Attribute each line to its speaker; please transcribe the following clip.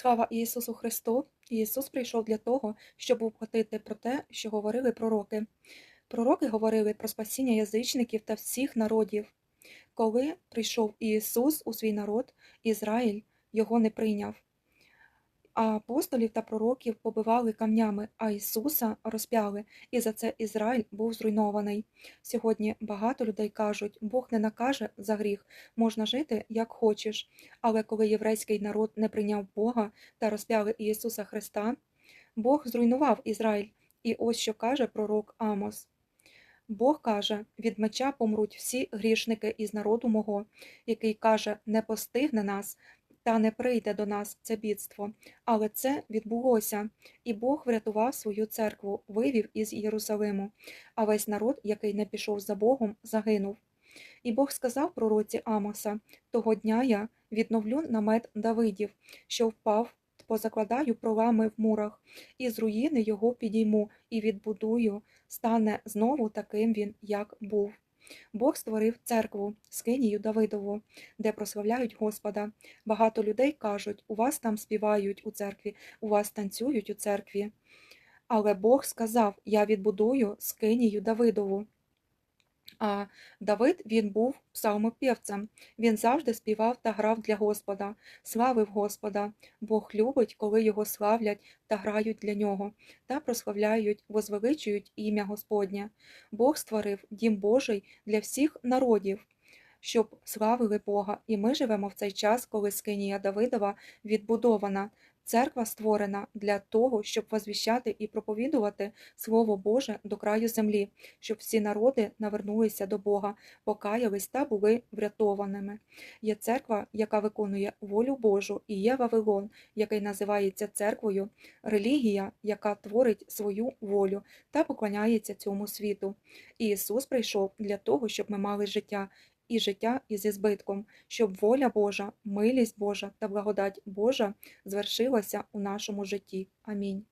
Speaker 1: Слава Ісусу Христу! Ісус прийшов для того, щоб уплатити про те, що говорили пророки. Пророки говорили про спасіння язичників та всіх народів. Коли прийшов Ісус у свій народ, Ізраїль його не прийняв. А апостолів та пророків побивали камнями, а Ісуса розп'яли, і за це Ізраїль був зруйнований. Сьогодні багато людей кажуть, Бог не накаже за гріх, можна жити як хочеш. Але коли єврейський народ не прийняв Бога та розп'яли Ісуса Христа, Бог зруйнував Ізраїль. І ось що каже пророк Амос. Бог каже: від меча помруть всі грішники із народу мого, який каже, не постигне нас, та не прийде до нас це бідство. Але це відбулося, і Бог врятував свою церкву, вивів із Єрусалиму, а весь народ, який не пішов за Богом, загинув. І Бог сказав пророці Амоса: того дня я відновлю намет Давидів, що впав, позакладаю пролами в мурах, і з руїни його підійму, і відбудую, стане знову таким він, як був. Бог створив церкву, скинію Давидову, де прославляють Господа. Багато людей кажуть, у вас там співають у церкві, у вас танцюють у церкві. Але Бог сказав: Я відбудую скинію Давидову. А Давид він був псалмопівцем. Він завжди співав та грав для Господа, славив Господа. Бог любить, коли його славлять та грають для нього, та прославляють, возвеличують ім'я Господнє. Бог створив дім Божий для всіх народів. Щоб славили Бога, і ми живемо в цей час, коли скинія Давидова відбудована. Церква створена для того, щоб возвіщати і проповідувати Слово Боже до краю землі, щоб всі народи навернулися до Бога, покаялись та були врятованими. Є церква, яка виконує волю Божу, і є Вавилон, який називається церквою, релігія, яка творить свою волю та поклоняється цьому світу. І Ісус прийшов для того, щоб ми мали життя і життя із збитком, щоб воля Божа, милість Божа та благодать Божа звершилася у нашому житті. Амінь.